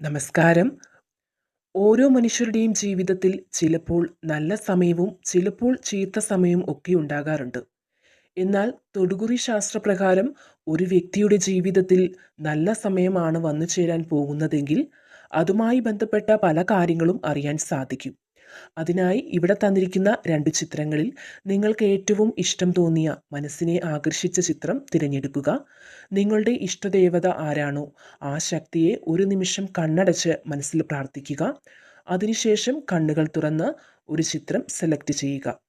നമസ്കാരം. ഓരോ മനുഷ്യരുടെയും ജീവിതത്തിൽ ചിലപ്പോൾ നല്ല സമയവും ചിലപ്പോൾ ചീത്ത സമയവും ഒക്കെ ഉണ്ടാകാറുണ്ട്. എന്നാൽ തൊടുകുറി ശാസ്ത്രപ്രകാരം ഒരു വ്യക്തിയുടെ ജീവിതത്തിൽ നല്ല സമയമാണ് വന്നു ചേരാൻ പോകുന്നതെങ്കിൽ അതുമായി ബന്ധപ്പെട്ട പല കാര്യങ്ങളും അറിയാൻ സാധിക്കും. അതിനായി ഇവിടെ തന്നിരിക്കുന്ന രണ്ട് ചിത്രങ്ങളിൽ നിങ്ങൾക്ക് ഏറ്റവും ഇഷ്ടം തോന്നിയ മനസ്സിനെ ആകർഷിച്ച ചിത്രം തിരഞ്ഞെടുക്കുക. നിങ്ങളുടെ ഇഷ്ടദേവത ആരാണോ ആ ശക്തിയെ ഒരു നിമിഷം കണ്ണടച്ച് മനസ്സിൽ പ്രാർത്ഥിക്കുക. അതിനുശേഷം കണ്ണുകൾ തുറന്ന് ഒരു ചിത്രം സെലക്ട് ചെയ്യുക.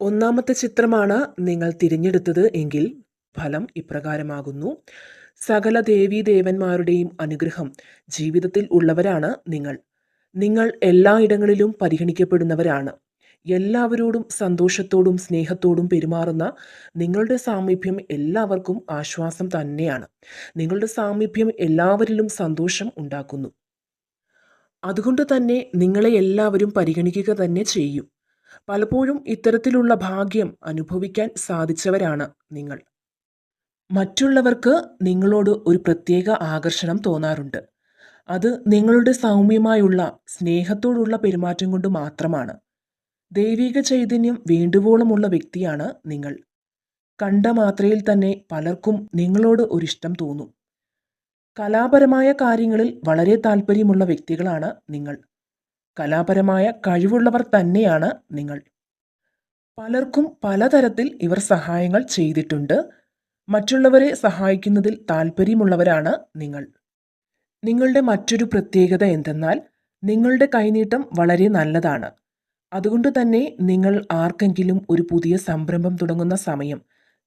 ഒന്നാമത്തെ ചിത്രമാണ് നിങ്ങൾ തിരഞ്ഞെടുത്തത് എങ്കിൽ ഫലം ഇപ്രകാരമാകുന്നു. സകല ദേവീദേവന്മാരുടെയും അനുഗ്രഹം ജീവിതത്തിൽ ഉള്ളവരാണ് നിങ്ങൾ. നിങ്ങൾ എല്ലായിടങ്ങളിലും പരിഗണിക്കപ്പെടുന്നവരാണ്. എല്ലാവരോടും സന്തോഷത്തോടും സ്നേഹത്തോടും പെരുമാറുന്ന നിങ്ങളുടെ സാമീപ്യം എല്ലാവർക്കും ആശ്വാസം തന്നെയാണ്. നിങ്ങളുടെ സാമീപ്യം എല്ലാവരിലും സന്തോഷം ഉണ്ടാക്കുന്നു. അതുകൊണ്ട് തന്നെ നിങ്ങളെ എല്ലാവരും പരിഗണിക്കുക തന്നെ ചെയ്യും. പലപ്പോഴും ഇത്തരത്തിലുള്ള ഭാഗ്യം അനുഭവിക്കാൻ സാധിച്ചവരാണ് നിങ്ങൾ. മറ്റുള്ളവർക്ക് നിങ്ങളോട് ഒരു പ്രത്യേക ആകർഷണം തോന്നാറുണ്ട്. അത് നിങ്ങളുടെ സൗമ്യമായുള്ള സ്നേഹത്തോടുള്ള പെരുമാറ്റം കൊണ്ട് മാത്രമാണ്. ദൈവിക ചൈതന്യം വേണ്ടുവോളമുള്ള വ്യക്തിയാണ് നിങ്ങൾ. കണ്ട മാത്രയിൽ തന്നെ പലർക്കും നിങ്ങളോട് ഒരിഷ്ടം തോന്നും. കലാപരമായ കാര്യങ്ങളിൽ വളരെ താല്പര്യമുള്ള വ്യക്തികളാണ് നിങ്ങൾ. കലാപരമായ കഴിവുള്ളവർ തന്നെയാണ് നിങ്ങൾ. പലർക്കും പലതരത്തിൽ ഇവർ സഹായങ്ങൾ ചെയ്തിട്ടുണ്ട്. മറ്റുള്ളവരെ സഹായിക്കുന്നതിൽ താല്പര്യമുള്ളവരാണ് നിങ്ങൾ. നിങ്ങളുടെ മറ്റൊരു പ്രത്യേകത എന്തെന്നാൽ നിങ്ങളുടെ കൈനീട്ടം വളരെ നല്ലതാണ്. അതുകൊണ്ട് തന്നെ നിങ്ങൾ ആർക്കെങ്കിലും ഒരു പുതിയ സംരംഭം തുടങ്ങുന്ന സമയം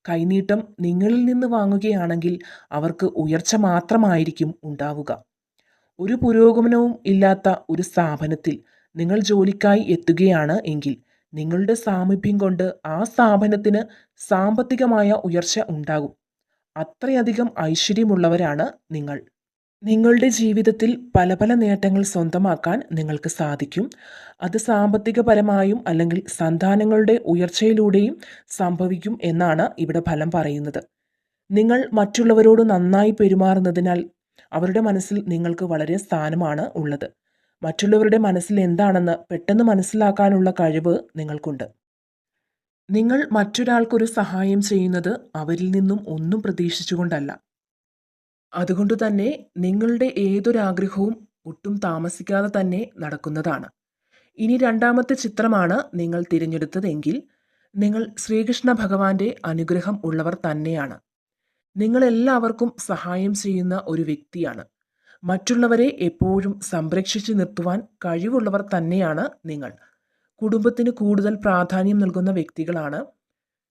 കൈനീട്ടം നിങ്ങളിൽ നിന്ന് വാങ്ങുകയാണെങ്കിൽ അവർക്ക് ഉയർച്ച മാത്രമായിരിക്കും ഉണ്ടാവുക. ഒരു പുരോഗമനവും ഇല്ലാത്ത ഒരു സ്ഥാപനത്തിൽ നിങ്ങൾ ജോലിക്കായി എത്തുകയാണ് എങ്കിൽ നിങ്ങളുടെ സാമീപ്യം കൊണ്ട് ആ സ്ഥാപനത്തിന് സാമ്പത്തികമായ ഉയർച്ച ഉണ്ടാകും. അത്രയധികം ഐശ്വര്യമുള്ളവരാണ് നിങ്ങൾ. നിങ്ങളുടെ ജീവിതത്തിൽ പല പല നേട്ടങ്ങൾ സ്വന്തമാക്കാൻ നിങ്ങൾക്ക് സാധിക്കും. അത് സാമ്പത്തികപരമായും അല്ലെങ്കിൽ സന്താനങ്ങളുടെ ഉയർച്ചയിലൂടെയും സംഭവിക്കും എന്നാണ് ഇവിടെ ഫലം പറയുന്നത്. നിങ്ങൾ മറ്റുള്ളവരോട് നന്നായി പെരുമാറുന്നതിനാൽ അവരുടെ മനസ്സിൽ നിങ്ങൾക്ക് വളരെ സ്ഥാനമാണ് ഉള്ളത്. മറ്റുള്ളവരുടെ മനസ്സിൽ എന്താണെന്ന് പെട്ടെന്ന് മനസ്സിലാക്കാനുള്ള കഴിവ് നിങ്ങൾക്കുണ്ട്. നിങ്ങൾ മറ്റൊരാൾക്കൊരു സഹായം ചെയ്യുന്നത് അവരിൽ നിന്നും ഒന്നും പ്രതീക്ഷിച്ചുകൊണ്ടല്ല. അതുകൊണ്ട് തന്നെ നിങ്ങളുടെ ഏതൊരാഗ്രഹവും ഒട്ടും താമസിക്കാതെ തന്നെ നടക്കുന്നതാണ്. ഇനി രണ്ടാമത്തെ ചിത്രമാണ് നിങ്ങൾ തിരഞ്ഞെടുത്തതെങ്കിൽ നിങ്ങൾ ശ്രീകൃഷ്ണ ഭഗവാന്റെ അനുഗ്രഹം ഉള്ളവർ തന്നെയാണ്. നിങ്ങൾ എല്ലാവർക്കും സഹായം ചെയ്യുന്ന ഒരു വ്യക്തിയാണ്. മറ്റുള്ളവരെ എപ്പോഴും സംരക്ഷിച്ചു നിർത്തുവാൻ കഴിവുള്ളവർ തന്നെയാണ് നിങ്ങൾ. കുടുംബത്തിന് കൂടുതൽ പ്രാധാന്യം നൽകുന്ന വ്യക്തികളാണ്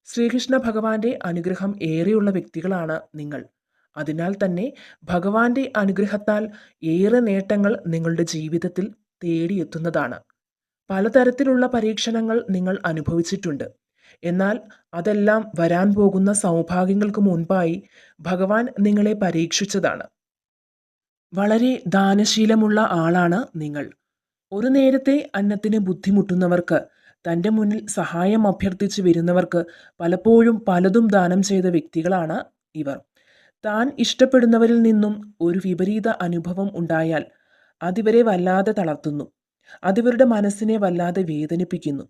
ശ്രീകൃഷ്ണ ഭഗവാന്റെ അനുഗ്രഹം ഏറെയുള്ള വ്യക്തികളാണ് നിങ്ങൾ. അതിനാൽ തന്നെ ഭഗവാന്റെ അനുഗ്രഹത്താൽ ഏറെ നേട്ടങ്ങൾ നിങ്ങളുടെ ജീവിതത്തിൽ തേടിയെത്തുന്നതാണ്. പലതരത്തിലുള്ള പരീക്ഷണങ്ങൾ നിങ്ങൾ അനുഭവിച്ചിട്ടുണ്ട്. എന്നാൽ അതെല്ലാം വരാൻ പോകുന്ന സൗഭാഗ്യങ്ങൾക്ക് മുൻപായി ഭഗവാൻ നിങ്ങളെ പരീക്ഷിച്ചതാണ്. വളരെ ദാനശീലമുള്ള ആളാണ് നിങ്ങൾ. ഒരു നേരത്തെ അന്നത്തിന് ബുദ്ധിമുട്ടുന്നവർക്ക് തന്റെ മുന്നിൽ സഹായം അഭ്യർത്ഥിച്ച് വരുന്നവർക്ക് പലപ്പോഴും പലതും ദാനം ചെയ്ത വ്യക്തികളാണ് ഇവർ. താൻ ഇഷ്ടപ്പെടുന്നവരിൽ നിന്നും ഒരു വിപരീത അനുഭവം ഉണ്ടായാൽ അതിവരെ വല്ലാതെ തളർത്തുന്നു. അതിവരുടെ മനസ്സിനെ വല്ലാതെ വേദനിപ്പിക്കുന്നു.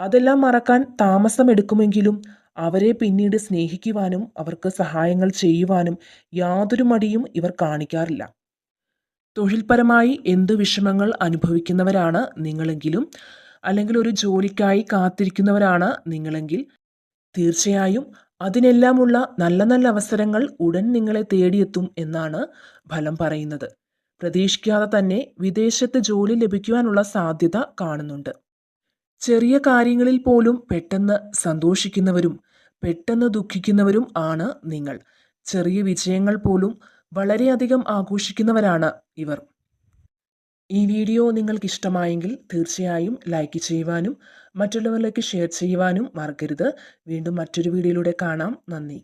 അതെല്ലാം മറക്കാൻ താമസമെടുക്കുമെങ്കിലും അവരെ പിന്നീട് സ്നേഹിക്കുവാനും അവർക്ക് സഹായങ്ങൾ ചെയ്യുവാനും യാതൊരു മടിയും ഇവർ കാണിക്കാറില്ല. തൊഴിൽപരമായി എന്ത് വിഷമങ്ങൾ അനുഭവിക്കുന്നവരാണ് നിങ്ങളെങ്കിലും അല്ലെങ്കിൽ ഒരു ജോലിക്കായി കാത്തിരിക്കുന്നവരാണ് നിങ്ങളെങ്കിൽ തീർച്ചയായും അതിനെല്ലാമുള്ള നല്ല നല്ല അവസരങ്ങൾ ഉടൻ നിങ്ങളെ തേടിയെത്തും എന്നാണ് ഫലം പറയുന്നത്. പ്രതീക്ഷിക്കാതെ തന്നെ വിദേശത്ത് ജോലി ലഭിക്കുവാനുള്ള സാധ്യത കാണുന്നുണ്ട്. ചെറിയ കാര്യങ്ങളിൽ പോലും പെട്ടെന്ന് സന്തോഷിക്കുന്നവരും പെട്ടെന്ന് ദുഃഖിക്കുന്നവരും ആണ് നിങ്ങൾ. ചെറിയ വിജയങ്ങൾ പോലും വളരെയധികം ആഘോഷിക്കുന്നവരാണ് ഇവർ. ഈ വീഡിയോ നിങ്ങൾക്ക് ഇഷ്ടമായെങ്കിൽ തീർച്ചയായും ലൈക്ക് ചെയ്യുവാനും മറ്റുള്ളവരിലേക്ക് ഷെയർ ചെയ്യുവാനും മറക്കരുത്. വീണ്ടും മറ്റൊരു വീഡിയോയിലൂടെ കാണാം. നന്ദി.